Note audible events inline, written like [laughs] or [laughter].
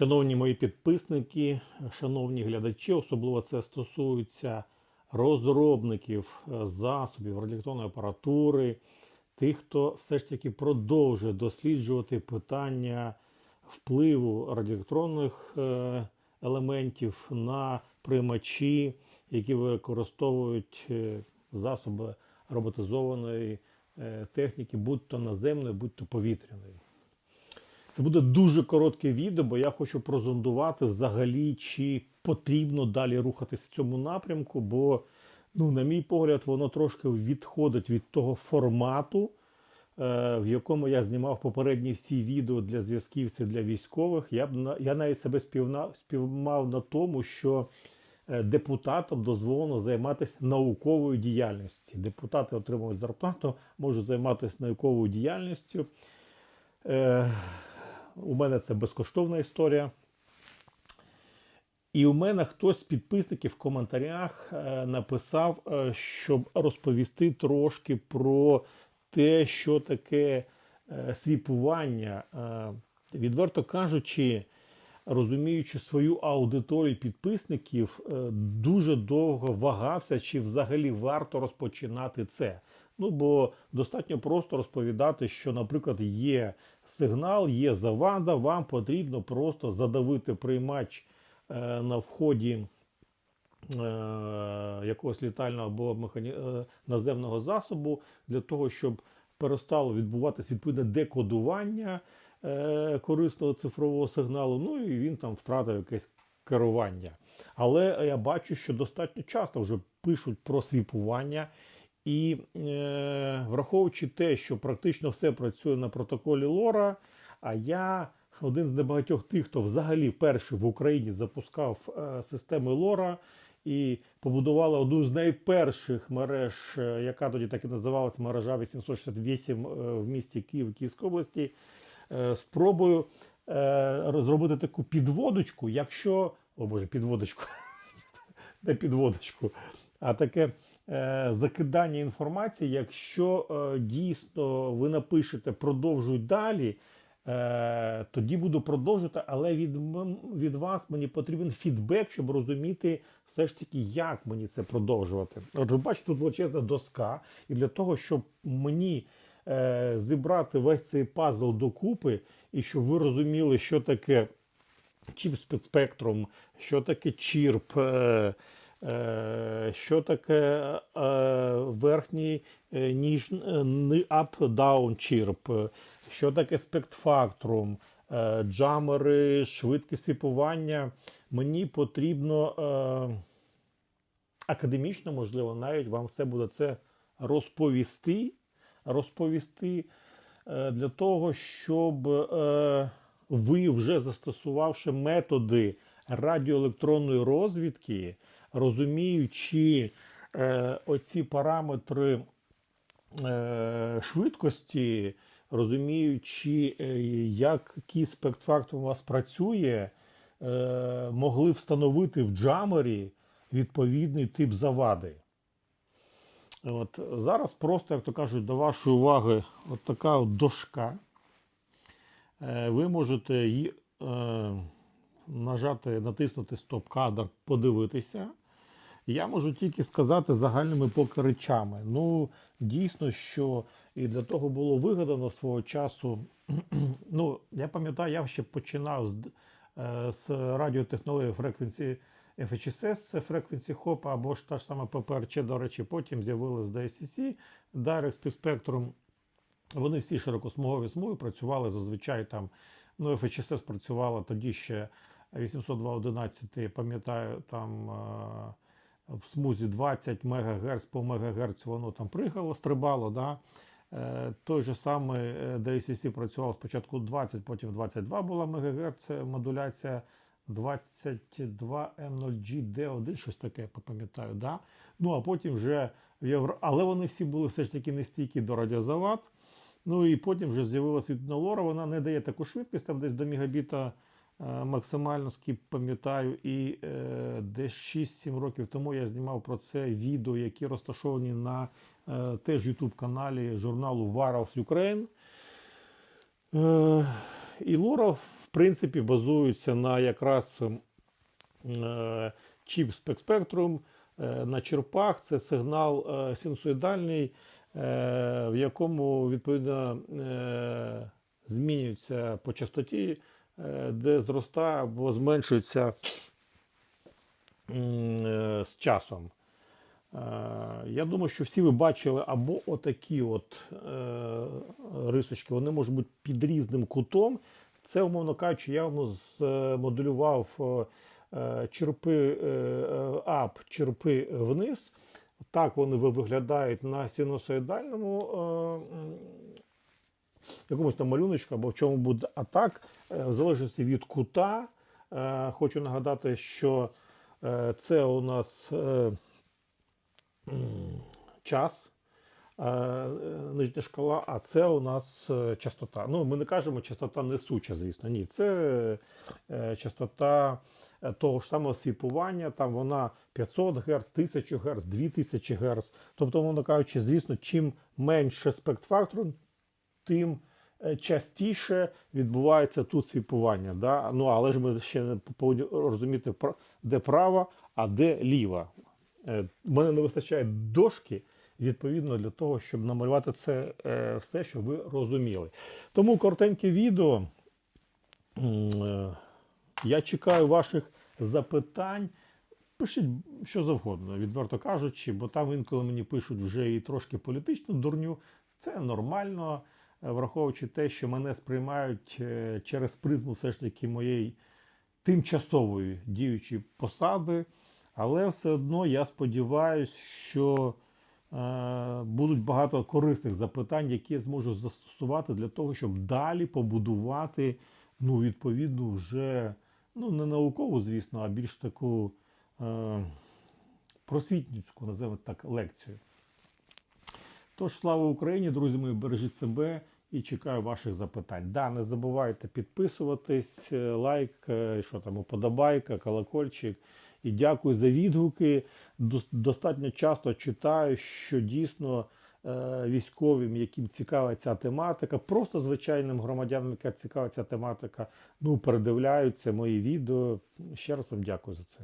Шановні мої підписники, шановні глядачі, особливо це стосується розробників е, засобів радіоелектронної апаратури, тих, хто все ж таки продовжує досліджувати питання впливу радіоелектронних е, елементів на приймачі, які використовують е, засоби роботизованої техніки, будь то наземної, будь то повітряної. Це буде дуже коротке відео, бо я хочу прозондувати взагалі, чи потрібно далі рухатись в цьому напрямку, бо, ну, на мій погляд, воно трошки відходить від того формату, е, в якому я знімав попередні всі відео для зв'язківців, для військових. Я б я навіть себе співна, співмав на тому, що е, депутатам дозволено займатися науковою діяльністю. Депутати отримують зарплату, можуть займатися науковою діяльністю. У мене це безкоштовна історія. І у мене хтось з підписників в коментарях е, написав, е, щоб розповісти трошки про те, що таке е, свіпування. Відверто кажучи, розуміючи свою аудиторію підписників, дуже довго вагався, чи взагалі варто розпочинати це. Ну, бо достатньо просто розповідати, що, наприклад, є сигнал, є завада, вам потрібно просто задавити приймач е, на вході е, якогось літального або механі... е, наземного засобу для того, щоб перестало відбуватись відповідне декодування е, корисного цифрового сигналу. Ну і він там втратив якесь керування. Але я бачу, що достатньо часто вже пишуть про свіпування. І е, враховуючи те, що практично все працює на протоколі Лора, а я один з небагатьох тих, хто взагалі перший в Україні запускав е, системи Лора і побудували одну з найперших мереж, е, яка тоді так і називалась мережа 868 е, в місті Київ Київській області. Е, спробую е, зробити таку підводочку, якщо. О Боже, підводочку. [laughs] Не підводочку, а таке закидання інформації. Якщо е, дійсно ви напишете продовжуй далі, е, тоді буду продовжувати, але від, від вас мені потрібен фідбек, щоб розуміти все ж таки, як мені це продовжувати. От ви бачите, тут величезна доска, і для того, щоб мені е, зібрати весь цей пазл докупи, і щоб ви розуміли, що таке чіп спектрум, що таке чірп, е, е, що таке е, верхній е, ніж up-down чірп, е, що таке спектфактрум, е, джамери, швидкість свіпування. Мені потрібно е, академічно, можливо, навіть вам все буде це розповісти, розповісти е, для того, щоб е, ви вже застосувавши методи радіоелектронної розвідки, розуміючи е, оці параметри е, швидкості, розуміючи, е, який спектфактор у вас працює, е, могли встановити в джамері відповідний тип завади. От зараз просто, як то кажуть, до вашої уваги от така от дошка. Е, Ви можете її е, нажати, натиснути стоп-кадр, подивитися. Я можу тільки сказати загальними поки речами. Ну, дійсно, що і для того було вигадано свого часу. [clears throat] ну, я пам'ятаю, я ще починав з, е, з радіотехнології фреквенції FHSS, це Frequency Hop, або ж та ж сама PPRC, до речі, потім з'явилась DSCC, Direct Spectrum. Вони всі широкосмугові смуги працювали зазвичай там. Ну, FHSS працювала тоді ще 802.11, пам'ятаю, там е, в смузі 20 МГц по МГц воно там пригало, стрибало. Да? Е, Той же самий е, DSCC працював спочатку 20, потім 22 була МГц модуляція. 22M0G-D1, щось таке, пам'ятаю, да? Ну а потім вже в Євро... Але вони всі були все ж таки не стійкі до радіозавад. Ну і потім вже з'явилася від Лора, вона не дає таку швидкість, там десь до мегабіта е, максимально, скільки пам'ятаю, і е, десь 6-7 років тому я знімав про це відео, які розташовані на е, теж YouTube каналі журналу Warals Ukraine. Е, і Лора, в принципі базуються на якраз е, чіп е, на черпах. Це сигнал е, синусоїдальний, е, в якому відповідно е, змінюється по частоті, е, де зростає або зменшується е, з часом. Е, Я думаю, що всі ви бачили або отакі от е, рисочки, вони можуть бути під різним кутом. Це, умовно кажучи, я вам змоделював е, е, черпи е, е, ап, черпи вниз. Так вони виглядають на синусоїдальному е, якомусь там малюночку або в чому буде. А так, е, в залежності від кута, е, хочу нагадати, що е, це у нас час, нижня шкала, а це у нас частота. Ну, ми не кажемо частота несуча, звісно. Ні, це частота того ж самого свіпування, там вона 500 Гц, 1000 Гц, 2000 Гц. Тобто, мовно кажучи, звісно, чим менше спектфактору, тим частіше відбувається тут свіпування. Да? Ну, але ж ми ще не повинні розуміти, де права, а де ліва. Е, Мене не вистачає дошки, відповідно, для того, щоб намалювати це е, все, щоб ви розуміли. Тому коротеньке відео. Е, Я чекаю ваших запитань. Пишіть що завгодно, відверто кажучи, бо там інколи мені пишуть вже і трошки політичну дурню. Це нормально, е, враховуючи те, що мене сприймають е, через призму все ж таки моєї тимчасової діючої посади. Але все одно я сподіваюся, що е, будуть багато корисних запитань, які я зможу застосувати для того, щоб далі побудувати ну, відповідну вже ну, не наукову, звісно, а більш таку е, просвітницьку, називаємо так, лекцію. Тож, слава Україні, друзі мої, бережіть себе і чекаю ваших запитань. Да, не забувайте підписуватись, е, лайк, е, що там, уподобайка, колокольчик. І дякую за відгуки. Достатньо часто читаю, що дійсно е, військовим, яким цікава ця тематика, просто звичайним громадянам, яка цікава ця тематика, ну, передивляються мої відео. Ще раз вам дякую за це.